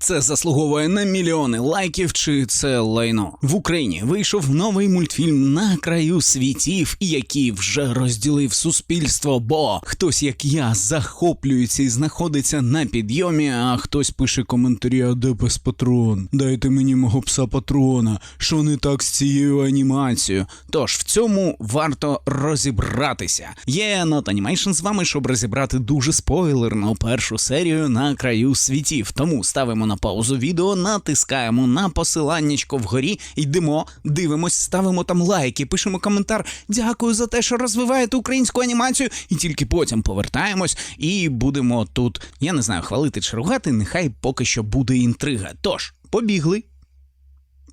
Це заслуговує на мільйони лайків чи це лайно. В Україні вийшов новий мультфільм на краю світів, який вже розділив суспільство, бо хтось, як я, захоплюється і знаходиться на підйомі, а хтось пише коментарі, а де пес патрон? Дайте мені мого пса патрона. Що не так з цією анімацією? Тож в цьому варто розібратися. Є Not Animation з вами, щоб розібрати дуже спойлерну першу серію на краю світів. Тому ставимо на паузу відео, натискаємо на посиланнячко вгорі, йдемо, дивимось, ставимо там лайки, пишемо коментар. Дякую за те, що розвиваєте українську анімацію, і тільки потім повертаємось і будемо тут, я не знаю, хвалити чи ругати, нехай поки що буде інтрига. Тож, побігли.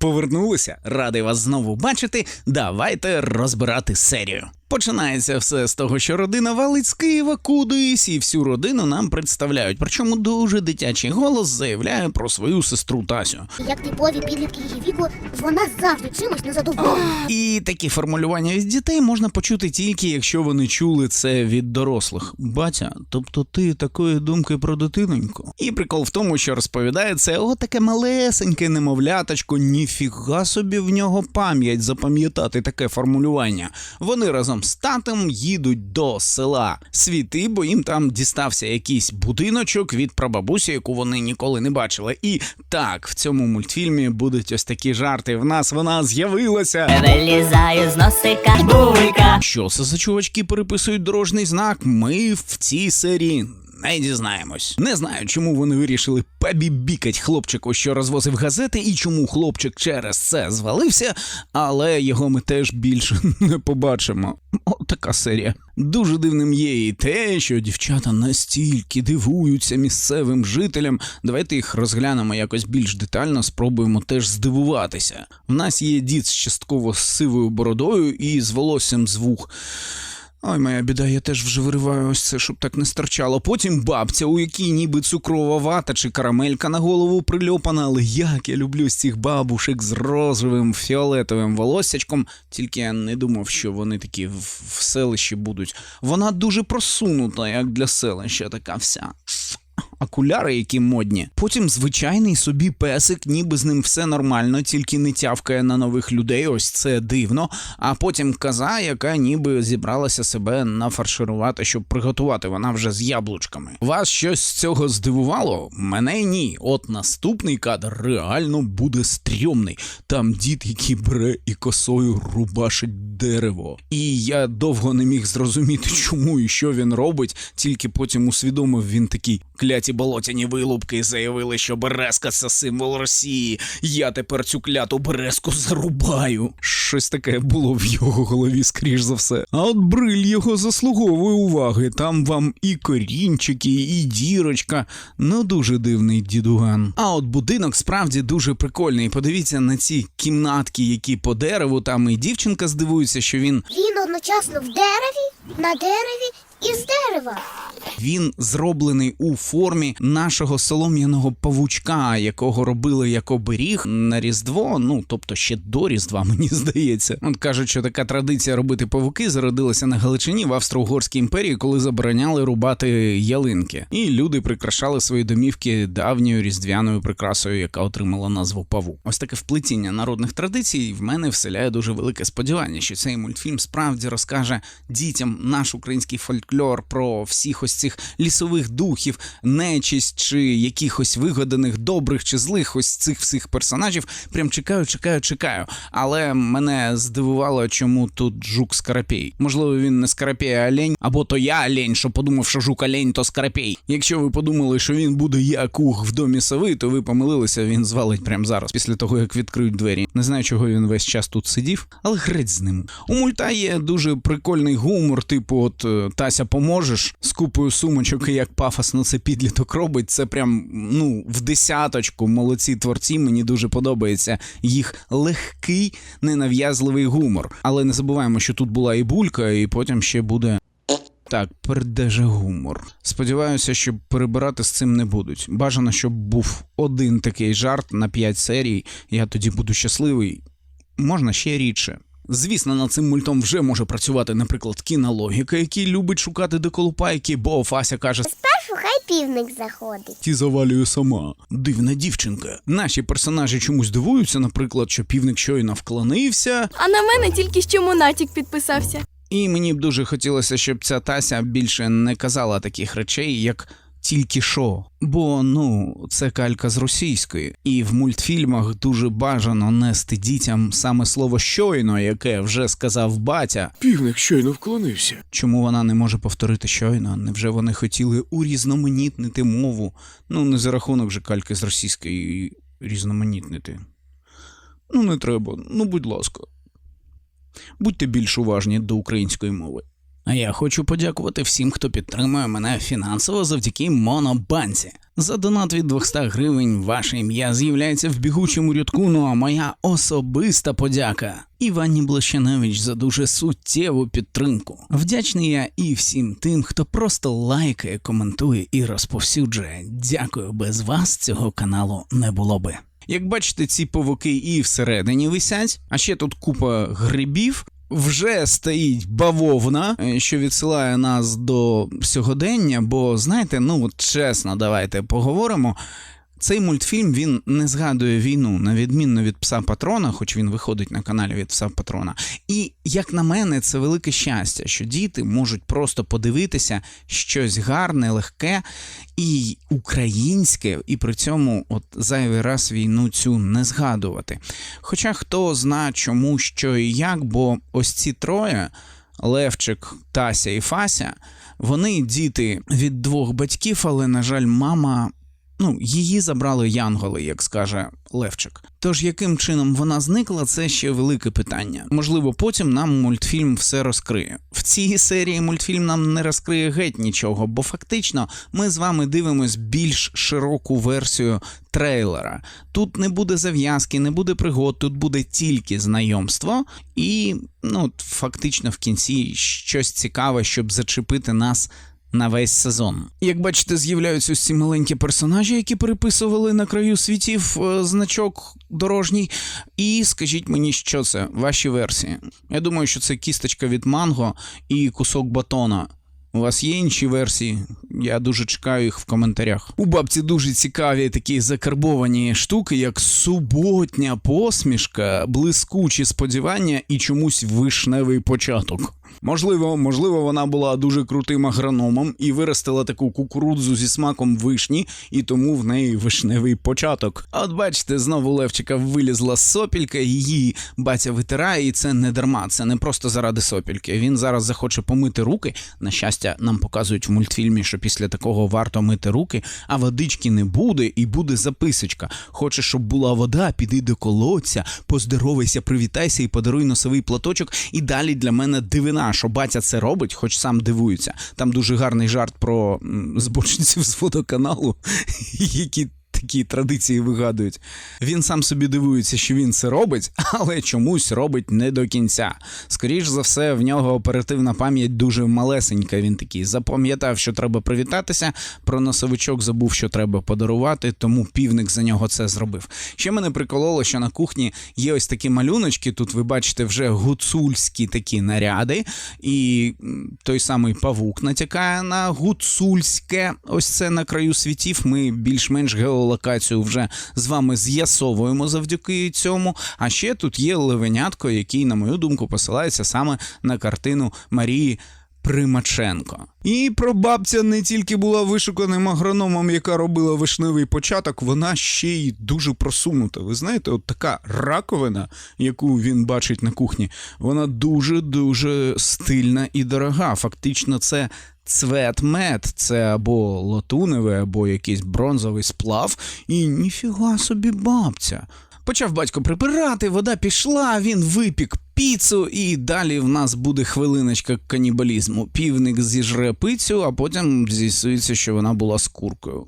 Повернулися, радий вас знову бачити. Давайте розбирати серію. Починається все з того, що родина валить з Києва кудись, і всю родину нам представляють. Причому дуже дитячий голос заявляє про свою сестру Тасю. Як типові підлітки її віку, вона завжди чимось незадоволена. І такі формулювання від дітей можна почути тільки, якщо вони чули це від дорослих. Батя, тобто ти такої думки про дитиноньку? І прикол в тому, що розповідає це отаке малесеньке немовляточко, ніфіга собі в нього пам'ять запам'ятати таке формулювання. Вони разом з татом їдуть до села Світи, бо їм там дістався якийсь будиночок від прабабусі, яку вони ніколи не бачили. І так, в цьому мультфільмі будуть ось такі жарти. В нас вона з'явилася. Вилізаю з носика булька. Що це за чувачки переписують дорожній знак? Ми в цій серії. Не дізнаємось. Не знаю, чому вони вирішили побібікать хлопчику, що розвозив газети, і чому хлопчик через це звалився, але його ми теж більше не побачимо. От така серія. Дуже дивним є і те, що дівчата настільки дивуються місцевим жителям. Давайте їх розглянемо якось більш детально, спробуємо теж здивуватися. В нас є дід з частково сивою бородою і з волоссям з вух. Ой, моя біда, я теж вже вириваю ось це, щоб так не старчало. Потім бабця, у якій ніби цукрова вата чи карамелька на голову прильопана, але як я люблю з цих бабушек з розовим фіолетовим волоссячком, тільки я не думав, що вони такі в, селищі будуть. Вона дуже просунута, як для селища, така вся. Окуляри, які модні. Потім звичайний собі песик, ніби з ним все нормально, тільки не тявкає на нових людей. Ось це дивно. А потім коза, яка ніби зібралася себе нафарширувати, щоб приготувати. Вона вже з яблучками. Вас щось з цього здивувало? Мене ні. От наступний кадр реально буде стрьомний. Там дід, який бере і косою рубашить дерево. І я довго не міг зрозуміти, чому і що він робить, тільки потім усвідомив він такий. Кляті болотяні вилупки заявили, що березка це символ Росії. Я тепер цю кляту березку зарубаю. Щось таке було в його голові, скоріш за все. А от бриль його заслуговує уваги. Там вам і корінчики, і дірочка. Ну дуже дивний дідуган. А от будинок справді дуже прикольний. Подивіться на ці кімнатки, які по дереву. Там і дівчинка здивується, що він Він одночасно в дереві, на дереві і з дерева. Він зроблений у формі нашого солом'яного павучка, якого робили як оберіг на Різдво. Ну тобто ще до Різдва, мені здається. От кажуть, що така традиція робити павуки зародилася на Галичині в Австро-Угорській імперії, коли забороняли рубати ялинки, і люди прикрашали свої домівки давньою різдвяною прикрасою, яка отримала назву павук. Ось таке вплетіння народних традицій в мене вселяє дуже велике сподівання, що цей мультфільм справді розкаже дітям наш український фольклор про всіх ось цих лісових духів, нечисть чи якихось вигаданих добрих чи злих ось цих всіх персонажів. Прям чекаю, чекаю, чекаю. Але мене здивувало, чому тут жук Скарапій. Можливо, він не Скарапій, а олень, або то я олень, що подумав, що жук олень, то Скарапій. Якщо ви подумали, що він буде як ух в домі сови, то ви помилилися. Він звалить прямо зараз, після того як відкриють двері. Не знаю, чого він весь час тут сидів, але греть з ним. У мульта є дуже прикольний гумор, типу, от е, Тася, поможеш з купою сумочок, як пафосно це підліток робить. Це прям ну в десяточку. Молодці творці. Мені дуже подобається їх легкий, ненав'язливий гумор. Але не забуваємо, що тут була і булька, і потім ще буде. Так, пердеже гумор. Сподіваюся, що перебирати з цим не будуть. Бажано, щоб був один такий жарт на 5 серій. Я тоді буду щасливий. Можна ще рідше. Звісно, над цим мультом вже може працювати, наприклад, кінологіка, який любить шукати деколупайки, бо Фася каже, Спершу хай півник заходить. ті завалює сама. Дивна дівчинка. Наші персонажі чомусь дивуються, наприклад, що півник щойно вклонився, А на мене тільки що Монатік підписався. І мені б дуже хотілося, щоб ця Тася більше не казала таких речей, як тільки що. Бо ну, це калька з російської, і в мультфільмах дуже бажано нести дітям саме слово щойно, яке вже сказав батя. Півник щойно вклонився. Чому вона не може повторити щойно? Невже вони хотіли урізноманітнити мову? Ну, не за рахунок же кальки з російської різноманітнити. Ну, не треба, ну будь ласка. Будьте більш уважні до української мови. А я хочу подякувати всім, хто підтримує мене фінансово завдяки Монобанці. За донат від 200 гривень ваше ім'я з'являється в бігучому рядку. Ну а моя особиста подяка Івані Блощаневич за дуже суттєву підтримку. Вдячний я і всім тим, хто просто лайкає, коментує і розповсюджує. Дякую, без вас цього каналу не було би. Як бачите, ці павуки і всередині висять, а ще тут купа грибів. Вже стоїть бавовна, е, що відсилає нас до сьогодення. Бо знаєте, ну чесно, давайте поговоримо. Цей мультфільм він не згадує війну, на відмінно від пса патрона, хоч він виходить на каналі від пса патрона. І як на мене, це велике щастя, що діти можуть просто подивитися щось гарне, легке і українське, і при цьому от зайвий раз війну цю не згадувати. Хоча хто зна, чому, що і як, бо ось ці троє. Левчик, Тася і Фася, вони діти від двох батьків, але, на жаль, мама Ну, її забрали янголи, як скаже Левчик. Тож яким чином вона зникла, це ще велике питання. Можливо, потім нам мультфільм все розкриє. В цій серії мультфільм нам не розкриє геть нічого, бо фактично ми з вами дивимось більш широку версію трейлера. Тут не буде зав'язки, не буде пригод, тут буде тільки знайомство, і ну, фактично в кінці щось цікаве, щоб зачепити нас на весь сезон. Як бачите, з'являються ці маленькі персонажі, які переписували на краю світів е, значок дорожній. І скажіть мені, що це ваші версії. Я думаю, що це кісточка від манго і кусок батона. У вас є інші версії? Я дуже чекаю їх в коментарях. У бабці дуже цікаві такі закарбовані штуки, як суботня посмішка, блискучі сподівання і чомусь вишневий початок. Можливо, можливо, вона була дуже крутим агрономом і виростила таку кукурудзу зі смаком вишні, і тому в неї вишневий початок. От бачите, знову Левчика вилізла сопілька, її батя витирає, і це не дарма. Це не просто заради сопільки. Він зараз захоче помити руки. На щастя, нам показують в мультфільмі, що після такого варто мити руки, а водички не буде, і буде записочка. Хочеш, щоб була вода, піди до колодця, поздоровайся, привітайся і подаруй носовий платочок. І далі для мене дивина, що батя це робить, хоч сам дивується. Там дуже гарний жарт про збочниців з водоканалу, які. Такі традиції вигадують. Він сам собі дивується, що він це робить, але чомусь робить не до кінця. Скоріш за все, в нього оперативна пам'ять дуже малесенька. Він такий запам'ятав, що треба привітатися. Про носовичок забув, що треба подарувати, тому півник за нього це зробив. Ще мене прикололо, що на кухні є ось такі малюночки. Тут ви бачите вже гуцульські такі наряди, і той самий павук натякає на гуцульське. Ось це на краю світів. Ми більш-менш геолокацію вже з вами з'ясовуємо завдяки цьому. А ще тут є левенятко, який, на мою думку, посилається саме на картину Марії. Примаченко. І прабабця не тільки була вишуканим агрономом, яка робила вишневий початок, вона ще й дуже просунута. Ви знаєте, от така раковина, яку він бачить на кухні, вона дуже-дуже стильна і дорога. Фактично, це цветмет, це або латуневий, або якийсь бронзовий сплав. І ніфіга собі бабця. Почав батько прибирати, вода пішла, він випік піцу, і далі в нас буде хвилиночка канібалізму. Півник зіжре пицю, а потім з'ясується, що вона була з куркою.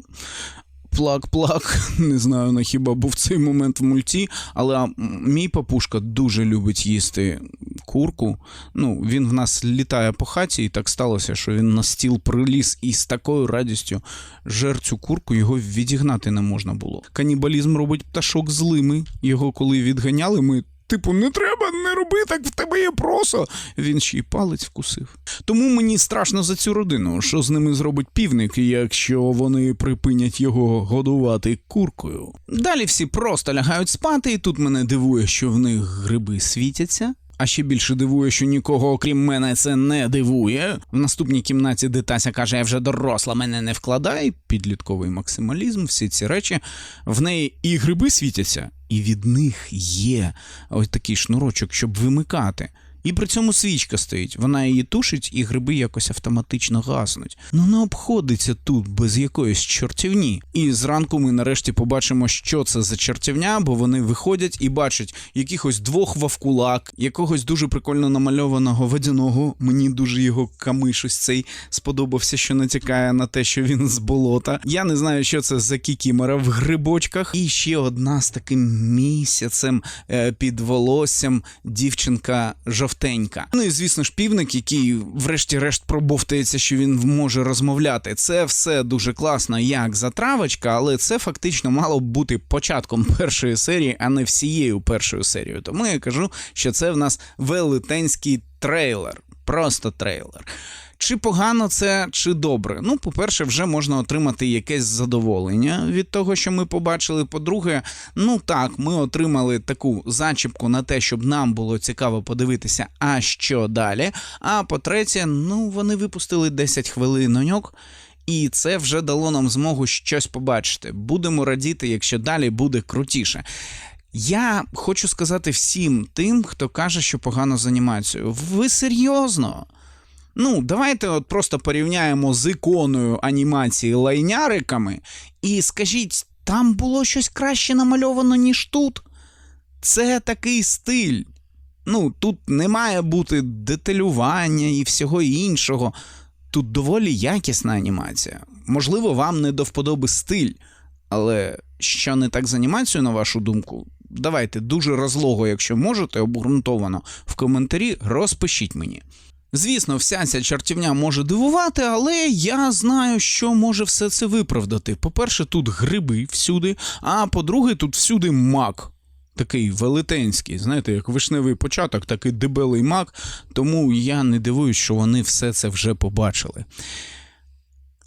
Плак-плак, не знаю на хіба був цей момент в мульті, але мій папушка дуже любить їсти курку. Ну, він в нас літає по хаті, і так сталося, що він на стіл приліз і з такою радістю жер цю курку, його відігнати не можна було. Канібалізм робить пташок злими. Його коли відганяли, ми Типу, не треба, не роби так, в тебе є просо. Він ще й палець вкусив. Тому мені страшно за цю родину, що з ними зробить півник, якщо вони припинять його годувати куркою. Далі всі просто лягають спати, і тут мене дивує, що в них гриби світяться. А ще більше дивує, що нікого, окрім мене, це не дивує. В наступній кімнаті Дитася каже: я вже доросла, мене не вкладай. Підлітковий максималізм, всі ці речі. В неї і гриби світяться, і від них є ось такий шнурочок, щоб вимикати. І при цьому свічка стоїть. Вона її тушить, і гриби якось автоматично гаснуть. Ну не обходиться тут без якоїсь чортівні. І зранку ми нарешті побачимо, що це за чортівня, бо вони виходять і бачать якихось двох вавкулак, якогось дуже прикольно намальованого водяного. Мені дуже його камиш ось цей сподобався, що натякає на те, що він з болота. Я не знаю, що це за кікімора в грибочках. І ще одна з таким місяцем е, під волоссям дівчинка жовтенька. Ну і звісно ж, півник, який врешті-решт пробовтається, що він може розмовляти. Це все дуже класно, як затравочка, але це фактично мало б бути початком першої серії, а не всією першою серією. Тому я кажу, що це в нас велетенський трейлер. Просто трейлер. Чи погано це, чи добре? Ну, по-перше, вже можна отримати якесь задоволення від того, що ми побачили. По-друге, ну так, ми отримали таку зачіпку на те, щоб нам було цікаво подивитися, а що далі. А по-третє, ну вони випустили 10 хвилиноньок. І це вже дало нам змогу щось побачити. Будемо радіти, якщо далі буде крутіше. Я хочу сказати всім тим, хто каже, що погано з анімацією. Ви серйозно? Ну, давайте от просто порівняємо з іконою анімації лайняриками, і скажіть, там було щось краще намальовано, ніж тут. Це такий стиль. Ну, тут не має бути деталювання і всього іншого. Тут доволі якісна анімація. Можливо, вам не до вподоби стиль, але що не так з анімацією, на вашу думку? Давайте дуже розлого, якщо можете, обґрунтовано в коментарі розпишіть мені. Звісно, вся ця чартівня може дивувати, але я знаю, що може все це виправдати. По-перше, тут гриби всюди, а по-друге, тут всюди мак. Такий велетенський, знаєте, як вишневий початок, такий дебелий мак, тому я не дивуюсь, що вони все це вже побачили.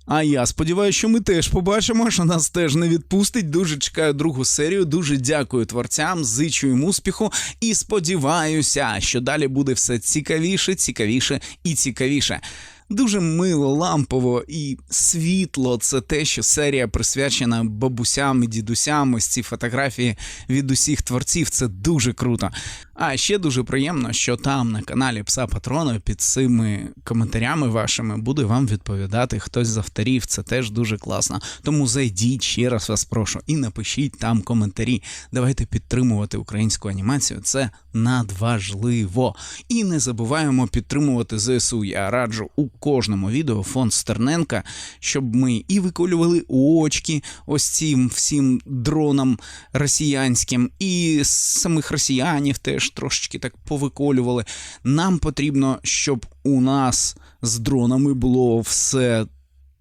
А я сподіваюся, що ми теж побачимо, що нас теж не відпустить. Дуже чекаю другу серію. Дуже дякую творцям, зичу їм успіху і сподіваюся, що далі буде все цікавіше, цікавіше і цікавіше. Дуже мило, лампово і світло. Це те, що серія присвячена бабусям і дідусям. Ось ці фотографії від усіх творців. Це дуже круто. А ще дуже приємно, що там на каналі Пса Патрона під цими коментарями вашими буде вам відповідати хтось з авторів. Це теж дуже класно. Тому зайдіть ще раз вас прошу і напишіть там коментарі. Давайте підтримувати українську анімацію. Це надважливо. І не забуваємо підтримувати ЗСУ. Я раджу у кожному відео фонд Стерненка, щоб ми і виколювали очки ось цим всім дронам росіянським, і самих росіянів теж трошечки так повиколювали. Нам потрібно, щоб у нас з дронами було все.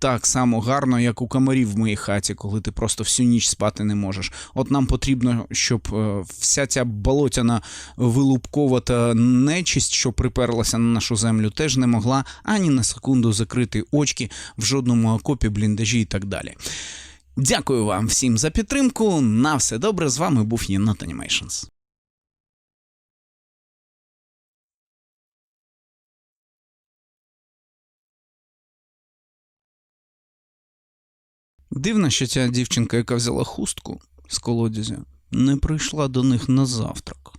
Так само гарно, як у комарів в моїй хаті, коли ти просто всю ніч спати не можеш. От нам потрібно, щоб е, вся ця болотяна вилупковата нечисть, що приперлася на нашу землю, теж не могла ані на секунду закрити очки в жодному окопі, бліндажі і так далі. Дякую вам всім за підтримку. На все добре. З вами був Єнот Animations. Дивно, що ця дівчинка, яка взяла хустку з колодязя, не прийшла до них на завтрак.